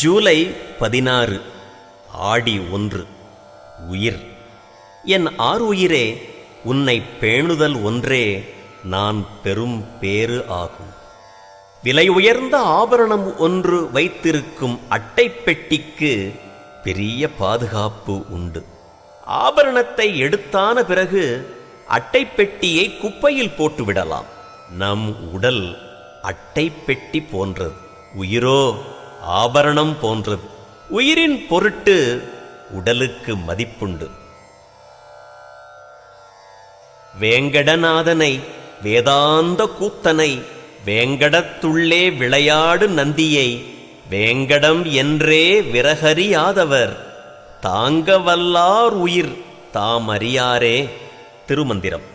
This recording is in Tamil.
ஜூலை பதினாறு ஆடி ஒன்று. உயிர். என் ஆர் உயிரே உன்னை பேணுதல் ஒன்றே நான் பெரும் பேறு ஆகும். விலை உயர்ந்த ஆபரணம் ஒன்று வைத்திருக்கும் அட்டை பெட்டிக்கு பெரிய பாதுகாப்பு உண்டு. ஆபரணத்தை எடுத்தான பிறகு அட்டை பெட்டியை குப்பையில் போட்டுவிடலாம் நம் உடல் அட்டை பெட்டி போன்றது. உயிரோ ஆபரணம் போன்றது. உயிரின் பொருட்டு உடலுக்கு மதிப்புண்டு. வேங்கடநாதனை வேதாந்த கூத்தனை வேங்கடத்துள்ளே விளையாடு நந்தியை வேங்கடம் என்றே விரகறியாதவர் தாங்க வல்லார் உயிர் தாமறியாரே திருமந்திரம்.